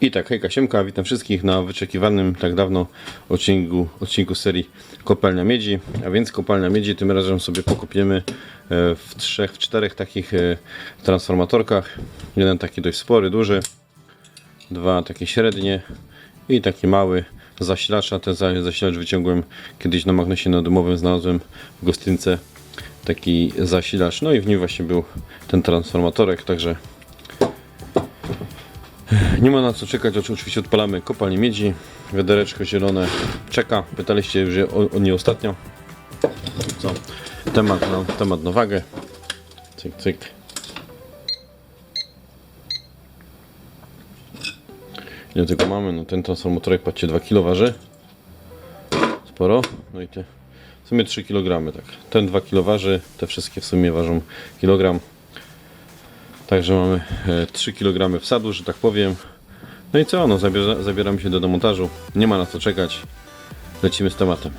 I tak, hejka Siemka, witam wszystkich na wyczekiwanym tak dawno odcinku, odcinku serii Kopalnia Miedzi. A więc Kopalnia Miedzi tym razem sobie pokopiemy e, w trzech, w czterech takich e, transformatorkach. Jeden taki dość spory, duży, dwa takie średnie i taki mały zasilacz. A ten za- zasilacz wyciągłem kiedyś na magnesie nadumowym, znalazłem w gostince taki zasilacz. No i w nim właśnie był ten transformatorek, także nie ma na co czekać, oczy- oczywiście odpalamy kopalnię miedzi, wiadereczko zielone czeka, pytaliście już o, o nie ostatnio. Co? Temat na, temat na wagę. Cyk, cyk. Ile tego mamy? No ten transformatorek, patrzcie, 2 kg waży. Sporo. No i te w sumie 3 kg, tak. Ten 2 kg waży, te wszystkie w sumie ważą kilogram. Także mamy e, 3 kg wsadu, że tak powiem. No i co? No, zabiera, zabieramy się do demontażu. Nie ma na co czekać. Lecimy z tematem.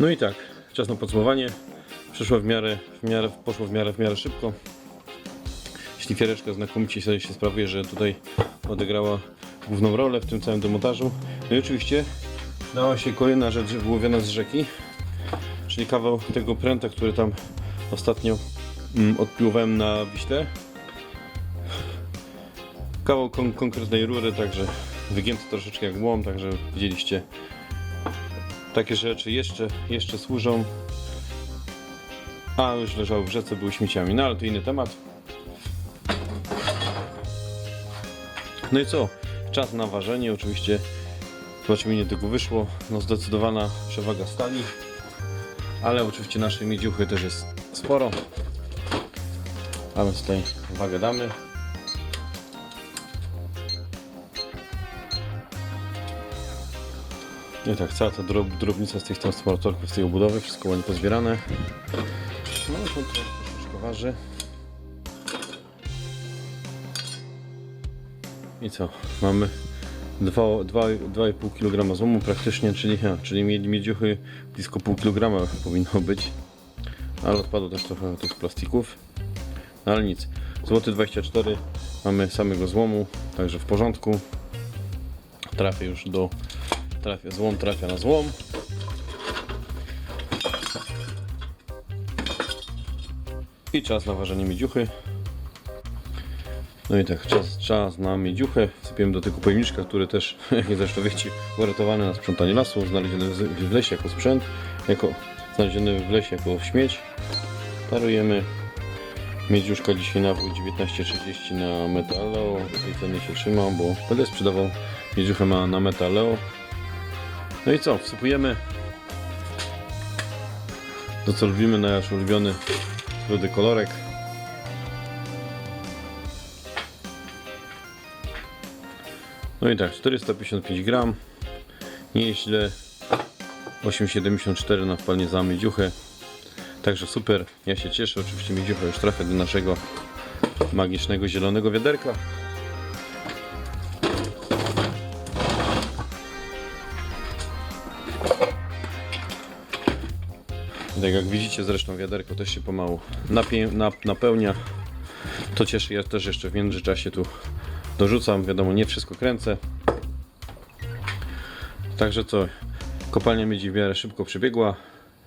No i tak, czas na podsumowanie. Przeszło w miarę, w miarę, poszło w miarę, w miarę szybko. Ślifiereczka znakomicie sobie się sprawuje, że tutaj odegrała główną rolę w tym całym demontażu. No i oczywiście dała się kolejna rzecz wyłowiona z rzeki, czyli kawał tego pręta, który tam ostatnio mm, odpiłowałem na Wiśle. Kawał kon konkretnej rury, także wygięty troszeczkę jak łom, także widzieliście takie rzeczy jeszcze, jeszcze służą. A już leżały w rzece, były śmieciami, no ale to inny temat. No i co? Czas na ważenie, oczywiście. Zobaczymy ile tego wyszło. No zdecydowana przewaga stali. Ale oczywiście naszej miedziuchy też jest sporo. A więc tutaj wagę damy. I tak, cała ta drob, drobnica z tych transportorków, z tej obudowy, wszystko ładnie pozbierane. No to troszeczkę waży. I co? Mamy 2,5 kg złomu praktycznie, czyli, ja, czyli miedzi- miedziuchy blisko pół kilograma powinno być. Ale odpadło też trochę tych plastików. No ale nic. Złoty 24 mamy samego złomu, także w porządku. Trafię już do... Trafia, złom trafia na złom. I czas na ważenie miedziuchy. No i tak, czas, czas na miedziuchę. Wsypiemy do tego pojemniczka, który też, jak zresztą wiecie, uratowany na sprzątanie lasu, znaleziony w lesie jako sprzęt, jako znaleziony w lesie jako śmieć. Parujemy. Miedziuszka dzisiaj nawój 19,30 na metaleo. Tej ceny się trzymał, bo będę sprzedawał miedziuchę na metaleo. No i co, wsypujemy to co lubimy, nasz ulubiony rudy kolorek. No i tak, 455 gram. Nie jest źle. 8,74 na wpalnie za miedziuchę. Także super, ja się cieszę. Oczywiście miedziucha już trafia do naszego magicznego zielonego wiaderka. Tak jak widzicie zresztą wiaderko też się pomału napełnia. To cieszy, ja też jeszcze w międzyczasie tu dorzucam. Wiadomo, nie wszystko kręcę. Także co, kopalnia miedzi w miarę szybko przebiegła.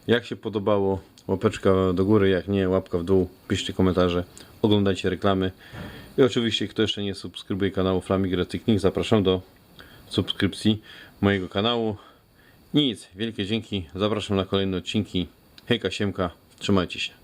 Jak się podobało, łapeczka do góry, jak nie, łapka w dół. Piszcie komentarze, oglądajcie reklamy. I oczywiście, kto jeszcze nie subskrybuje kanału Flamigre Technique, zapraszam do subskrypcji mojego kanału. Nic, wielkie dzięki, zapraszam na kolejne odcinki. Hejka, siemka, trzymajcie się.